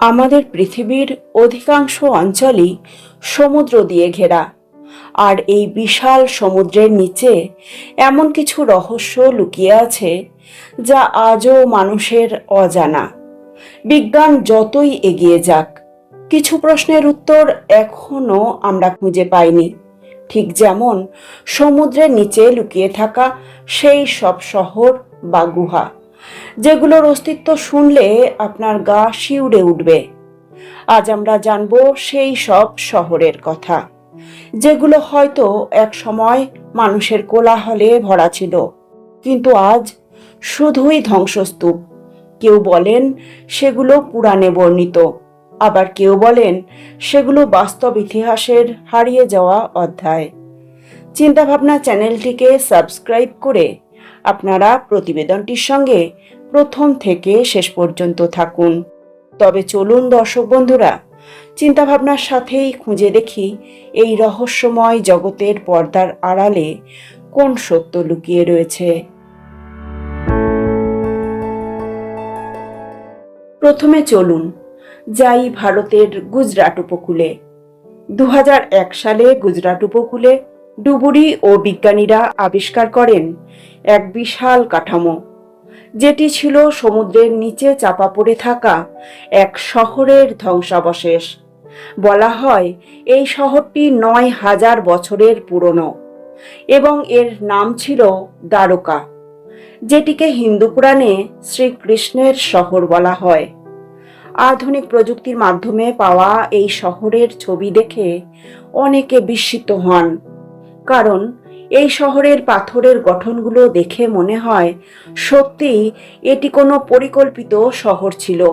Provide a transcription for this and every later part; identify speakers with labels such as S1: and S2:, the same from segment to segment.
S1: আমাদের পৃথিবীর অধিকাংশ অঞ্চলই সমুদ্র দিয়ে ঘেরা। আর এই বিশাল সমুদ্রের নিচে এমন কিছু রহস্য লুকিয়ে আছে যা আজও মানুষের অজানা। বিজ্ঞান যতই এগিয়ে যাক, কিছু প্রশ্নের উত্তর এখনও আমরা খুঁজে পাইনি। ঠিক যেমন, সমুদ্রের নিচে লুকিয়ে থাকা সেই সব শহর বা গুহা। যেগুলোর অস্তিত্ব শুনলে আপনার গা শিউরে উঠবে। আজ আমরা জানব সেই সব শহরের কথা, যেগুলো হয়তো এক সময় মানুষের কোলাহলে ভরা ছিল, কিন্তু আজ শুধুই ধ্বংসস্তূপ। কেউ বলেন সেগুলো পুরাণে বর্ণিত, আবার কেউ বলেন সেগুলো বাস্তব ইতিহাসের হারিয়ে যাওয়া অধ্যায়। চিন্তাভাবনা চ্যানেলটিকে সাবস্ক্রাইব করে আপনারা প্রতিবেদনটির সঙ্গে প্রথম থেকে শেষ পর্যন্ত থাকুন। তবে চলুন দর্শক বন্ধুরা, চিন্তাভাবনার সাথেই খুঁজে দেখি এই রহস্যময় জগতের পর্দার আড়ালে কোন সত্য লুকিয়ে রয়েছে। প্রথমে চলুন যাই ভারতের গুজরাট উপকূলে। দু হাজার এক সালে গুজরাট উপকূলে ডুবুরি ও বিজ্ঞানীরা আবিষ্কার করেন এক বিশাল কাঠামো, যেটি ছিল সমুদ্রের নিচে চাপা পড়ে থাকা এক শহরের ধ্বংসাবশেষ। বলা হয়, এই শহরটি নয় হাজার বছরের পুরনো এবং এর নাম ছিল দ্বারকা, যেটিকে হিন্দু পুরাণে শ্রীকৃষ্ণের শহর বলা হয়। আধুনিক প্রযুক্তির মাধ্যমে পাওয়া এই শহরের ছবি দেখে অনেকে বিস্মিত হন। কারণ এই শহরের পাথরের গঠনগুলো দেখে মনে হয় সত্যিই এটি কোনো পরিকল্পিত শহর ছিল।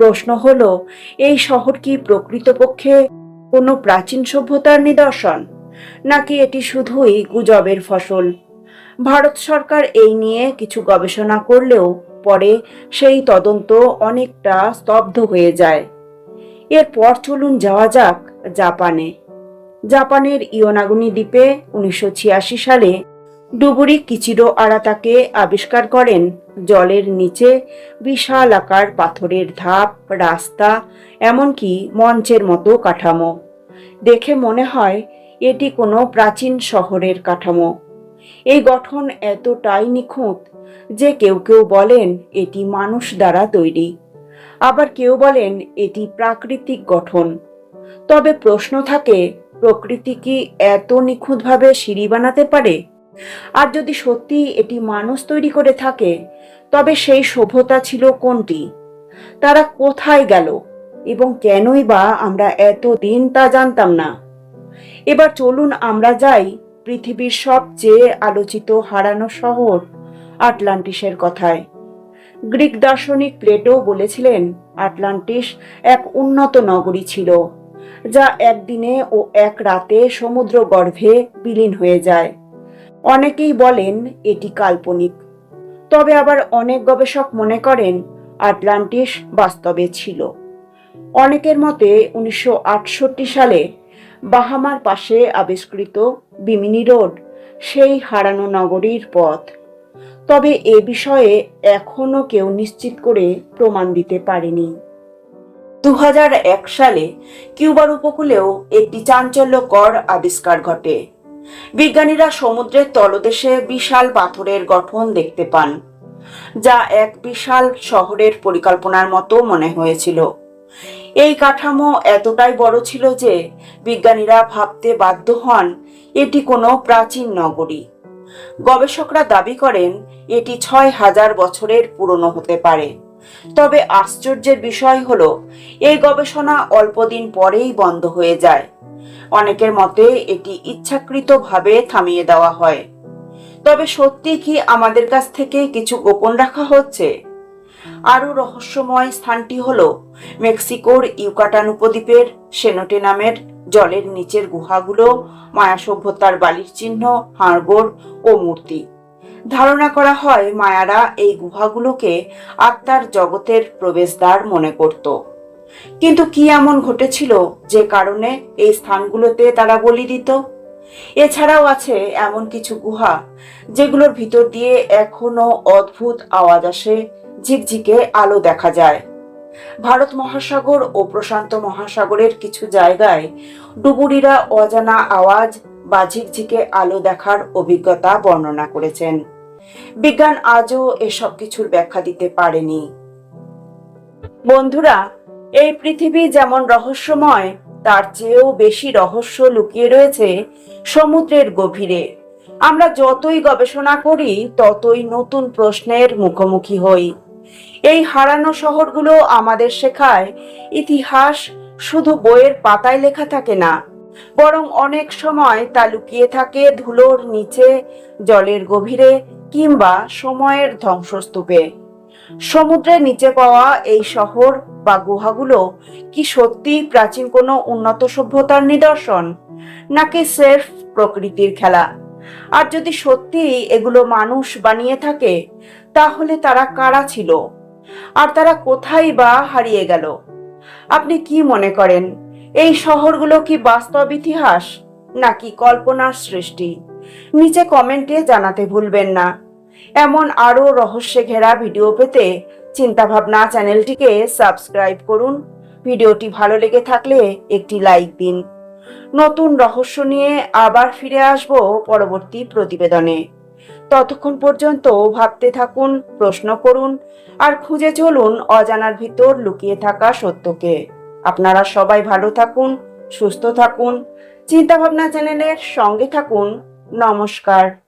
S1: প্রশ্ন হল, এই শহর কি প্রকৃতপক্ষে কোনো প্রাচীন সভ্যতার নিদর্শন, নাকি এটি শুধুই গুজবের ফসল? ভারত সরকার এই নিয়ে কিছু গবেষণা করলেও পরে সেই তদন্ত অনেকটা স্তব্ধ হয়ে যায়। এরপর চলুন যাওয়া যাক জাপানে। জাপানের ইয়োনাগুনি দ্বীপে উনিশশো ছিয়াশি সালে ডুবুরি কিচিরো আড়াতাকে আবিষ্কার করেন। জলের নিচে বিশাল আকার পাথরের ধাপ, রাস্তা, এমনকি মঞ্চের মতো কাঠামো। দেখে মনে হয় এটি কোনো প্রাচীন শহরের কাঠামো। এই গঠন এতটাই নিখুঁত যে কেউ কেউ বলেন এটি মানুষ দ্বারা তৈরি। আবার কেউ বলেন এটি প্রাকৃতিক গঠন। তবে প্রশ্ন থাকে প্রকৃতি কি এত নিখুঁতভাবে সিঁড়ি বানাতে পারে? আর যদি সত্যি এটি মানুষ তৈরি করে থাকে, তবে সেই সভ্যতা ছিল কোনটি? তারা কোথায় গেল? এবং কেনই বা আমরা এত দিন তা জানতাম না। এবার চলুন আমরা যাই পৃথিবীর সবচেয়ে আলোচিত হারানো শহর আটলান্টিসের কথায়। গ্রিক দার্শনিক প্লেটো বলেছিলেন, আটলান্টিস এক উন্নত নগরী ছিল। যা একদিনে ও এক রাতে সমুদ্র গর্ভে বিলীন হয়ে যায়। অনেকেই বলেন এটি কাল্পনিক। তবে আবার অনেক গবেষক মনে করেন, আটলান্টিস বাস্তবে ছিল। অনেকের মতে উনিশশো আটষট্টি সালে বাহামার পাশে আবিষ্কৃত বিমিনি রোড সেই হারানো নগরীর পথ। তবে এ বিষয়ে এখনও কেউ নিশ্চিত করে প্রমাণ দিতে পারেনি। দু হাজার এক সালে কিউবার উপকূলেও একটি চাঞ্চল্যকর আবিষ্কার ঘটে। বিজ্ঞানীরা সমুদ্রের তলদেশে বিশাল পাথরের গঠন দেখতে পান, যা এক বিশাল শহরের পরিকল্পনার মতো মনে হয়েছিল। এই কাঠামো এতটাই বড় ছিল যে বিজ্ঞানীরা ভাবতে বাধ্য হন এটি কোনো প্রাচীন নগরী। গবেষকরা দাবি করেন, এটি ছয় হাজার বছরের পুরনো হতে পারে। তবে আশ্চর্যের বিষয় হলো, এই গবেষণা অল্পদিন পরেই বন্ধ হয়ে যায়। অনেকের মতে এটি ইচ্ছাকৃতভাবে থামিয়ে দেওয়া হয়। তবে সত্যি কি আমাদের কাছ থেকে কিছু গোপন রাখা হচ্ছে? আরও রহস্যময় স্থানটি হল মেক্সিকোর ইউকাটান উপদ্বীপের সেনোটে নামের জলের নিচের গুহাগুলো, মায়া সভ্যতার বালির চিহ্ন, হাড়গোড় ও মূর্তি। ধারণা করা হয় মায়ারা এই গুহাগুলোকে আত্মার জগতের প্রবেশদ্বার মনে করত। কিন্তু কি এমন ঘটেছিল যে কারণে এই স্থানগুলোতে তারা বলি দিত? এছাড়াও আছে এমন কিছু গুহা যেগুলোর ভিতর দিয়ে এখনও অদ্ভুত আওয়াজ আসে, ঝিকঝিকে আলো দেখা যায়। ভারত মহাসাগর ও প্রশান্ত মহাসাগরের কিছু জায়গায় ডুবুরিরা অজানা আওয়াজ বা ঝিকঝিকে আলো দেখার অভিজ্ঞতা বর্ণনা করেছেন। বিজ্ঞান আজও এসব কিছুর ব্যাখ্যা দিতে পারেনি। বন্ধুরা, এই পৃথিবী যেমন রহস্যময়, তার চেয়েও বেশি রহস্য লুকিয়ে রয়েছে সমুদ্রের গভীরে। আমরা যতই গবেষণা করি, ততই নতুন প্রশ্নের মুখোমুখি হই। এই হারানো শহরগুলো আমাদের শেখায়, ইতিহাস শুধু বইয়ের পাতায় লেখা থাকে না, বরং অনেক সময় তা লুকিয়ে থাকে ধুলোর নিচে, জলের গভীরে কিংবা সময়ের ধ্বংসস্তূপে। সমুদ্রের নিচে পাওয়া এই শহর বা গুহাগুলো কি সত্যি প্রাচীন কোনো উন্নত সভ্যতার নিদর্শন, নাকি সেলফ প্রকৃতির খেলা? আর যদি সত্যি এগুলো মানুষ বানিয়ে থাকে, তাহলে তারা কারা ছিল? আর তারা কোথায় বা হারিয়ে গেল? আপনি কি মনে করেন, এই শহরগুলো কি বাস্তব ইতিহাস, নাকি কল্পনার সৃষ্টি? নিচে কমেন্টে জানাতে ভুলবেন না। এমন আরও রহস্যে ঘেরা ভিডিও পেতে চিন্তাভাবনা চ্যানেলটিকে সাবস্ক্রাইব করুন। ভিডিওটি ভালো লেগে থাকলে একটি লাইক দিন। নতুন রহস্য নিয়ে আবার ফিরে আসব পরবর্তী প্রতিবেদনে। ততক্ষণ পর্যন্ত ভাবতে থাকুন, প্রশ্ন করুন, আর খুঁজে চলুন অজানার ভিতর লুকিয়ে থাকা সত্যকে। আপনারা সবাই ভালো থাকুন, সুস্থ থাকুন, চিন্তাভাবনা চ্যানেলের সঙ্গে থাকুন। নমস্কার।